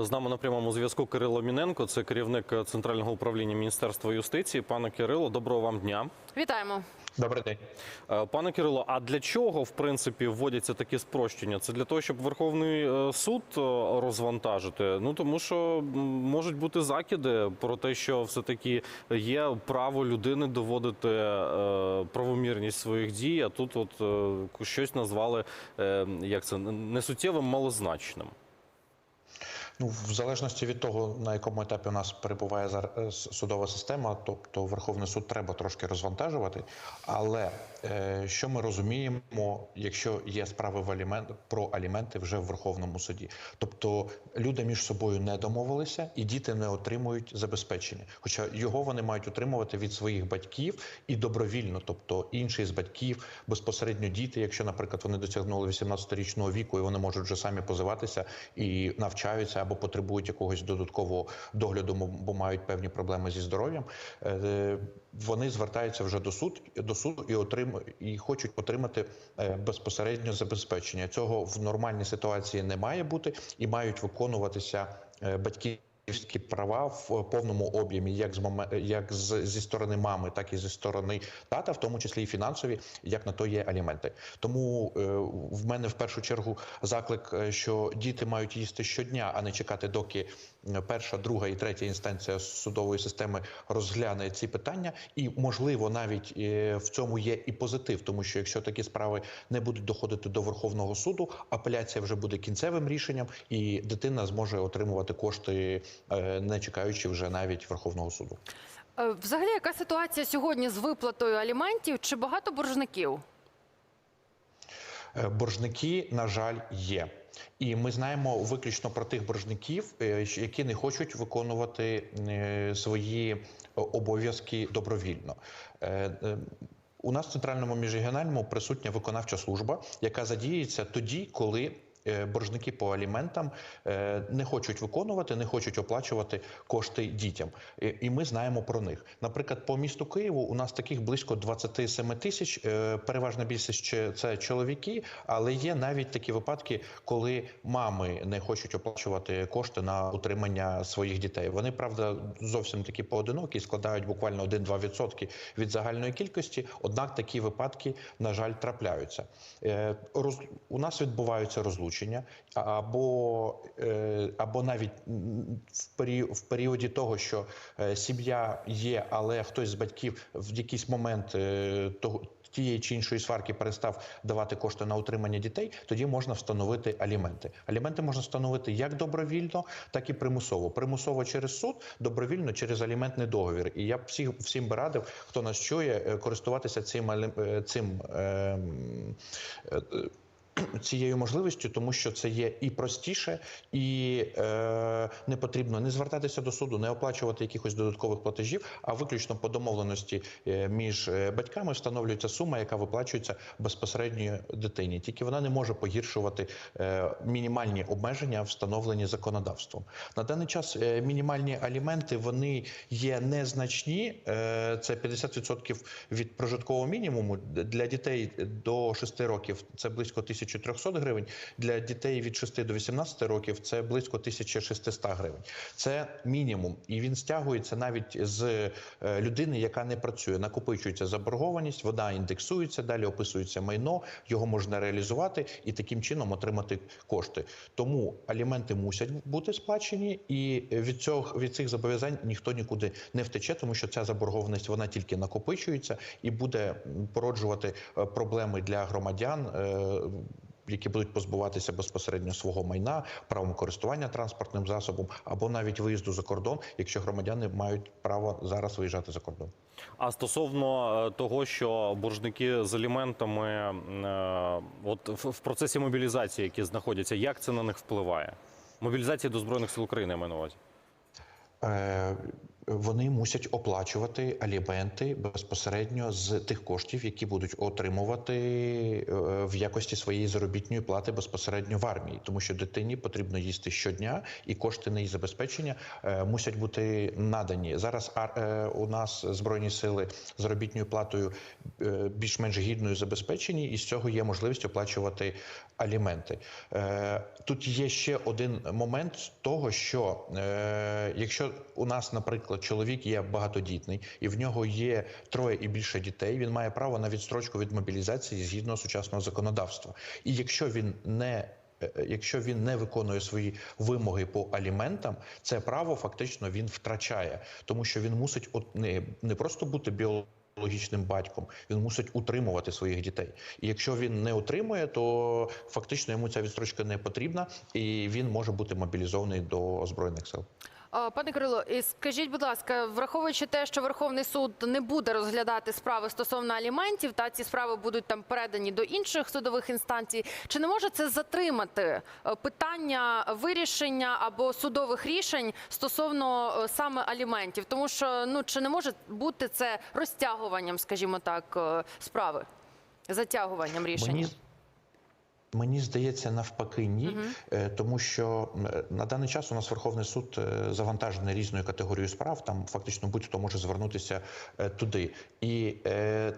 З нами на прямому зв'язку Кирило Міненко, це керівник центрального управління Міністерства юстиції. Пане Кирило, доброго вам дня. Вітаємо. Добрий день. Е, Пане Кирило, а для чого в принципі вводяться такі спрощення? Це для того, щоб Верховний е, суд е, розвантажити? Ну тому що можуть бути закиди про те, що все таки є право людини доводити правомірність своїх дій. А тут, от щось назвали як це несуттєвим малозначним. Ну, в залежності від того, на якому етапі у нас перебуває е, судова система, тобто Верховний суд треба трошки розвантажувати. Але е, що ми розуміємо, якщо є справи в алімент, про аліменти вже в Верховному суді? Тобто люди між собою не домовилися і діти не отримують забезпечення. Хоча його вони мають отримувати від своїх батьків і добровільно, тобто інший з батьків, безпосередньо діти, якщо, наприклад, вони досягнули 18-річного віку і вони можуть вже самі позиватися і навчаються або потребують якогось додаткового догляду, бо- мають певні проблеми зі здоров'ям. е, Вони звертаються вже до суд до суду і отрим і хочуть отримати е, безпосередньо забезпечення. Цього в нормальній ситуації не має бути і мають виконуватися е, батьки. Батьківські права в повному об'ємі, як з мами, як з, зі сторони мами, так і зі сторони тата, в тому числі і фінансові, як на то є аліменти. Тому е, в мене в першу чергу заклик, е, що діти мають їсти щодня, а не чекати, доки е, перша, друга і третя інстанція судової системи розгляне ці питання. І можливо, навіть е, в цьому є і позитив, тому що якщо такі справи не будуть доходити до Верховного суду, апеляція вже буде кінцевим рішенням, і дитина зможе отримувати кошти, е, не чекаючи вже навіть Верховного суду. Е, Взагалі, яка ситуація сьогодні з виплатою аліментів? Чи багато боржників? Боржники, на жаль, є. І ми знаємо виключно про тих боржників, е, які не хочуть виконувати е, свої обов'язки добровільно. Е, е, У нас в центральному міжрегіональному присутня виконавча служба, яка задіється тоді, коли е, боржники по аліментам е, не хочуть виконувати, не хочуть оплачувати кошти дітям. І- І ми знаємо про них. Наприклад, по місту Києву у нас таких близько 27 тисяч. е, Переважна більшість це чоловіки, але є навіть такі випадки, коли мами не хочуть оплачувати кошти на утримання своїх дітей. Вони правда зовсім такі поодинокі, складають буквально 1-2% від загальної кількості. Однак такі випадки, на жаль, трапляються. Е, У нас відбуваються розлучення або, е, або навіть в період, в періоді того, що е, сім'я є, але хтось з батьків в якийсь момент е, того. Тієї чи іншої сварки перестав давати кошти на утримання дітей, тоді можна встановити аліменти. Аліменти можна встановити як добровільно, так і примусово. Примусово через суд, добровільно через аліментний договір. І я б всіх всім би радив, хто нас чує, користуватися цим цим. ем, е, е, цією можливістю, тому що це є і простіше, і е, не потрібно не звертатися до суду, не оплачувати якихось додаткових платежів, а виключно по домовленості е, між е, батьками встановлюється сума, яка виплачується безпосередньо дитині. Тільки вона не може погіршувати е, мінімальні обмеження, встановлені законодавством. На даний час е, мінімальні аліменти вони є незначні. Е, це 50% від прожиткового мінімуму для дітей до 6 років. Це близько 1300 гривень. Для дітей від 6 до 18 років це близько 1600 гривень. Це мінімум, і він стягується навіть з е, людини, яка не працює. Накопичується заборгованість, вода індексується, далі описується майно, його можна реалізувати і таким чином отримати кошти. Тому аліменти мусять бути сплачені, і від цього від цих зобов'язань ніхто нікуди не втече, тому що ця заборгованість вона тільки накопичується і буде породжувати е, проблеми для громадян. Які будуть позбуватися безпосередньо свого майна, правом користування транспортним засобом або навіть виїзду за кордон, якщо громадяни мають право зараз виїжджати за кордон. А стосовно е, того, що боржники з аліментами е, от в в процесі мобілізації, які знаходяться, як це на них впливає? Мобілізація до Збройних сил України, я маю на увазі. Е, вони мусять оплачувати аліменти безпосередньо з тих коштів, які будуть отримувати е, в якості своєї заробітної плати безпосередньо в армії, тому що дитині потрібно їсти щодня, і кошти на її забезпечення е, мусять бути надані. Зараз ар- е, у нас збройні сили заробітною платою більш-менш гідною забезпечені, і з цього є можливість оплачувати аліменти. Тут є ще один момент того, що якщо у нас, наприклад, чоловік є багатодітний і в нього є троє і більше дітей, він має право на відстрочку від мобілізації згідно сучасного законодавства. І якщо він не е, Якщо він не виконує свої вимоги по аліментам, це право фактично він втрачає, тому що він мусить не просто бути біологічним батьком, він мусить утримувати своїх дітей. І якщо він не утримує, то фактично йому ця відстрочка не потрібна, і він може бути мобілізований до збройних сил. Пане Кирило, і скажіть, будь ласка, враховуючи те, що Верховний суд не буде розглядати справи стосовно аліментів, та ці справи будуть там передані до інших судових інстанцій, чи не може це затримати е, питання вирішення або судових рішень стосовно е, саме аліментів? Тому що ну чи не може бути це розтягуванням, скажімо так, е, справи, затягуванням рішення? Мені здається, навпаки, ні, угу. тому що е, на даний час у нас Верховний суд е, завантажений різною категорією справ. Там фактично будь-хто може звернутися туди. І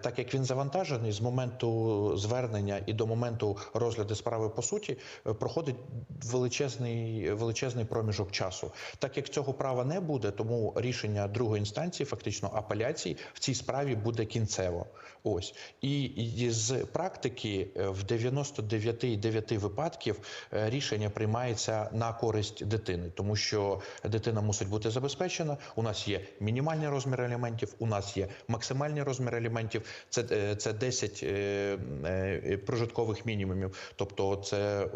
так як він завантажений з моменту звернення і до моменту розгляду справи по суті, проходить величезний величезний проміжок часу. Так як цього права не буде, тому рішення другої інстанції, фактично апеляції, в цій справі буде кінцево. Ось і, і з практики в 99 29 випадків е, рішення приймається на користь дитини, тому що дитина мусить бути забезпечена. У нас є мінімальні розміри аліментів, у нас є максимальні розміри аліментів. Це е, це 10 е, прожиткових мінімумів. Тобто, це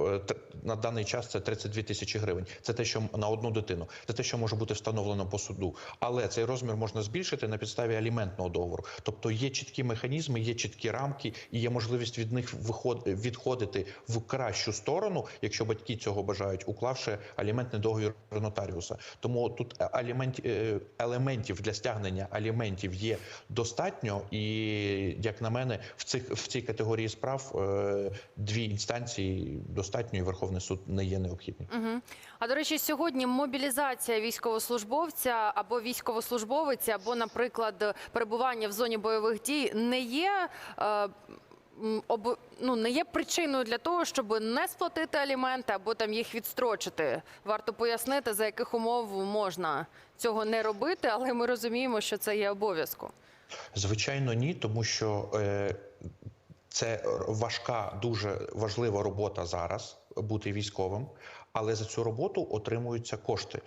на даний час це 32 тисячі гривень. Це те, що на одну дитину, це те, що може бути встановлено по суду, але цей розмір можна збільшити на підставі аліментного договору. Тобто є чіткі механізми, є чіткі рамки, і є можливість від них виход відходити в кращу сторону, якщо батьки цього бажають, уклавши аліментний договір нотаріуса. Тому тут е, алімент... е, елементів для стягнення аліментів є достатньо, і як на мене, в цих в цій категорії справ е, дві інстанції достатньо, і Верховний суд не є необхідний. Мгм. А до речі, сьогодні мобілізація військовослужбовця або військовослужбовиці, або, наприклад, перебування в зоні бойових дій не є. Об- ну, не є причиною для того, щоб не сплатити аліменти або там їх відстрочити. Варто пояснити, за яких умов можна цього не робити, але ми розуміємо, що це є обов'язком. Звичайно, ні, тому що е, це важка, дуже важлива робота зараз бути військовим, але за цю роботу отримуються кошти.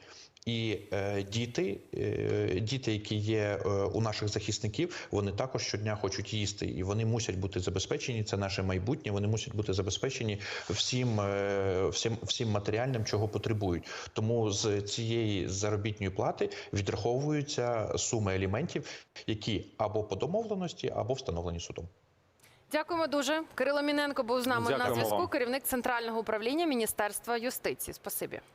І е, діти, е, діти, які є е, у наших захисників, вони також щодня хочуть їсти, і вони мусять бути забезпечені. Це наше майбутнє. Вони мусять бути забезпечені всім, е, всім, всім матеріальним, чого потребують. Тому з цієї заробітної плати відраховуються суми аліментів, які або по домовленості, або встановлені судом. Дякуємо дуже. Кирило Міненко був з нами на зв'язку. Керівник центрального управління Міністерства юстиції. Спасибі.